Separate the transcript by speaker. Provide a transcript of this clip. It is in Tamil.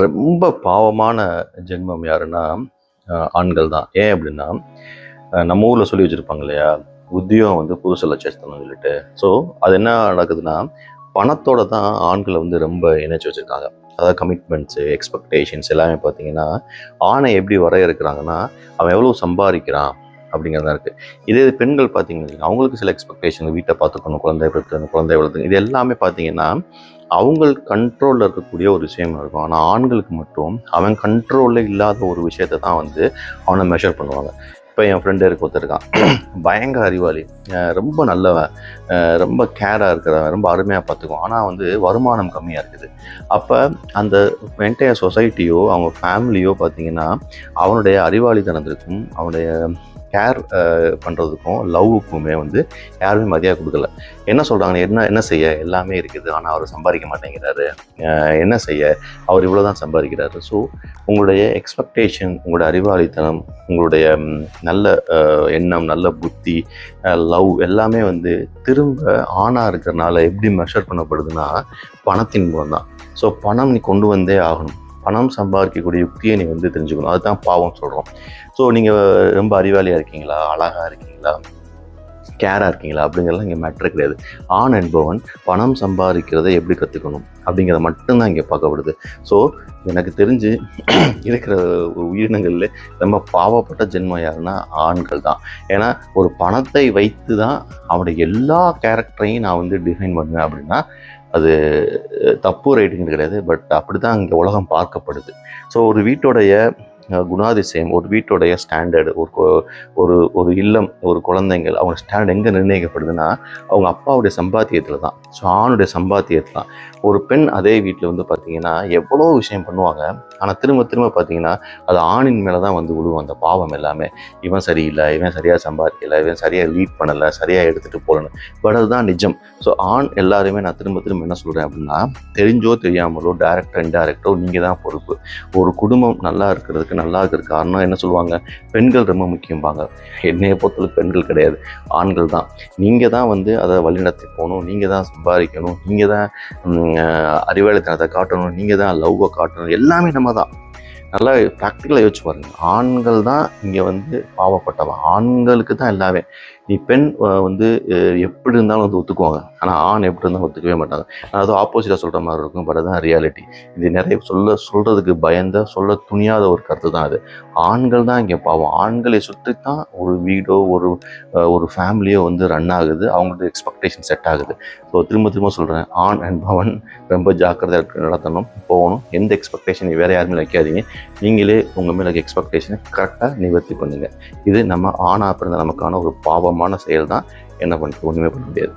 Speaker 1: ரொம்ப பாவமான ஜென்மம் யாருன்னா ஆண்கள் தான். ஏன் அப்படின்னா நம்ம ஊரில் சொல்லி வச்சுருப்பாங்க இல்லையா? உத்தியோகம் வந்து புதுசு லட்சத்தனம் சொல்லிட்டு. ஸோ அது என்ன நடக்குதுன்னா பணத்தோட தான் ஆண்களை வந்து ரொம்ப இணைச்சி வச்சுருக்காங்க. அதாவது கமிட்மெண்ட்ஸு எக்ஸ்பெக்டேஷன்ஸ் எல்லாமே பார்த்தீங்கன்னா ஆணை எப்படி வரையறுக்கிறாங்கன்னா அவன் எவ்வளோ சம்பாதிக்கிறான் அப்படிங்கிறதா இருக்குது இதே இது பெண்கள் பார்த்தீங்கன்னா அவங்களுக்கு சில எக்ஸ்பெக்டேஷன் வீட்டை பார்த்துக்கணும் குழந்தை பெற்றுக்கணும் குழந்தை வளர்த்துக்கணும் இது எல்லாமே பார்த்தீங்கன்னா அவங்க கண்ட்ரோலில் இருக்கக்கூடிய ஒரு விஷயம் இருக்கும். ஆனால் ஆண்களுக்கு மட்டும் அவன் கண்ட்ரோலில் இல்லாத ஒரு விஷயத்தை தான் வந்து அவனை மெஷர் பண்ணுவாங்க. இப்போ என் ஃப்ரெண்டு இருக்க ஒருத்தருக்கான் பயங்கர அறிவாளி. ரொம்ப நல்லவன். ரொம்ப கேராக இருக்கிறவன் ரொம்ப அருமையாக பார்த்துக்குவான். ஆனால் வந்து வருமானம் கம்மியாக இருக்குது. அப்போ அந்த என்டையர் சொசைட்டியோ அவங்க ஃபேமிலியோ பார்த்தீங்கன்னா அவனுடைய அறிவாளித்தனத்திற்கும் அவனுடைய கேர் பண்ணுறதுக்கும் லவ்வுக்குமே வந்து யாருமே மதியாக கொடுக்கல. என்ன சொல்கிறாங்க என்ன என்ன செய்ய? எல்லாமே இருக்குது. ஆனால் அவர் சம்பாதிக்க மாட்டேங்கிறாரு. என்ன செய்ய? அவர் இவ்வளோ தான் சம்பாதிக்கிறாரு. ஸோ உங்களுடைய எக்ஸ்பெக்டேஷன் உங்களுடைய அறிவாளித்தனம் உங்களுடைய நல்ல எண்ணம் நல்ல புத்தி லவ் எல்லாமே வந்து திரும்ப ஆணாக இருக்கிறனால எப்படி மெஷர் பண்ணப்படுதுன்னா பணத்தின் மூலம் தான் ஸோ பணம் நீ கொண்டு வந்தே ஆகணும். பணம் சம்பாதிக்கக்கூடிய யுக்தியை நீங்கள் வந்து தெரிஞ்சுக்கணும். அதுதான் பாவம் சொல்கிறோம் ஸோ நீங்கள் ரொம்ப அறிவாளியாக இருக்கீங்களா? அழகாக இருக்கீங்களா? கேராக இருக்கீங்களா? அப்படிங்கிறதுலாம் இங்கே மேட்ரு கிடையாது. ஆண் என்பவன் பணம் சம்பாதிக்கிறதை எப்படி கற்றுக்கணும் அப்படிங்கிறத மட்டும்தான் இங்கே பார்க்கப்படுது. ஸோ எனக்கு தெரிஞ்சு இருக்கிற உயிரினங்களில் ரொம்ப பாவப்பட்ட ஜென்மம் யாருன்னா ஆண்கள் தான். ஏன்னா ஒரு பணத்தை வைத்து தான் அவனுடைய எல்லா கேரக்டரையும் நான் வந்து டிஃபைன் பண்ணுவேன் அப்படின்னா அது தப்பு ரைட்டுங்கிறது கிடையாது பட் அப்படி தான் இங்கே உலகம் பார்க்கப்படுது. ஸோ ஒரு வீட்டோடைய குணாதிசயம் ஒரு வீட்டோடைய ஸ்டாண்டர்டு ஒரு ஒரு ஒரு இல்லம் ஒரு குழந்தைங்கள் அவங்க ஸ்டாண்டர்ட் எங்கே நிர்ணயிக்கப்படுதுன்னா அவங்க அப்பாவுடைய சம்பாத்தியத்தில் தான் ஸோ ஆணுடைய சம்பாத்தியத்தில் தான் ஒரு பெண் அதே வீட்டில் வந்து பார்த்திங்கன்னா எவ்வளோ விஷயம் பண்ணுவாங்க ஆனால் திரும்ப திரும்ப பார்த்தீங்கன்னா அது ஆணின் மேலே தான் வந்து விழுவும் அந்த பாவம் எல்லாமே. இவன் சரியில்லை இவன் சரியாக சம்பாதிக்கலை இவன் சரியாக லீட் பண்ணலை சரியாக எடுத்துகிட்டு போகலன்னு. பட் அதுதான் நிஜம். ஸோ ஆண் எல்லாருமே நான் திரும்ப திரும்ப என்ன சொல்கிறேன் அப்படின்னா தெரிஞ்சோ தெரியாமலோ டேரக்டோ இன்டேரக்டோ நீங்கள் தான் பொறுப்பு. ஒரு குடும்பம் நல்லா இருக்கிறதுக்கு நல்லா இருக்கிற காரணம் என்ன சொல்லுவாங்க? பெண்கள் ரொம்ப முக்கியம்பாங்க. என்னைய பொறுத்தளவுக்கு பெண்கள் கிடையாது. ஆண்கள் தான். நீங்கள் தான் வந்து அதை வழிநடத்தி போகணும். நீங்கள் தான் சம்பாதிக்கணும். நீங்கள் தான் அறிவாளித்தனத்தை காட்டணும். நீங்கள் தான் லவ்வை காட்டணும். எல்லாமே நம்ம தான். நல்லா ப்ராக்டிக்கலாக யோசிச்சு பாருங்க. ஆண்கள் தான் இங்கே வந்து பாவப்பட்டவன் ஆண்களுக்கு தான் எல்லாமே. நீ பெண் வந்து எப்படி இருந்தாலும் வந்து ஒத்துக்குவாங்க. ஆனால் ஆண் எப்படி இருந்தால் ஒத்துக்கவே மாட்டாங்க. அதுவும் ஆப்போசிட்டாக சொல்கிற மாதிரி இருக்கும் பட் அதுதான் ரியாலிட்டி இது நிறைய சொல்ல சொல்கிறதுக்கு பயந்த சொல்ல துணியாத ஒரு கருத்து தான் அது. ஆண்கள் தான் இங்கே பாவம். ஆண்களை சுற்றி தான் ஒரு வீடோ ஒரு ஒரு ஃபேமிலியோ வந்து ரன் ஆகுது. அவங்களோட எக்ஸ்பெக்டேஷன் செட் ஆகுது. ஸோ திரும்ப திரும்ப சொல்கிறேன் ஆண் என்பவன் ரொம்ப ஜாக்கிரதையாக நடத்தணும் போகணும். எந்த எக்ஸ்பெக்டேஷன் வேறு யாருமே வைக்காதீங்க. நீங்களே உங்கள் மேலே எக்ஸ்பெக்டேஷனை கரெக்டாக நிவர்த்தி பண்ணுங்கள் இது நம்ம ஆணாக பிறந்த நமக்கான ஒரு பாவமான செயல் தான் என்ன பண்ணுறது ஒன்றுமே பண்ண முடியாது.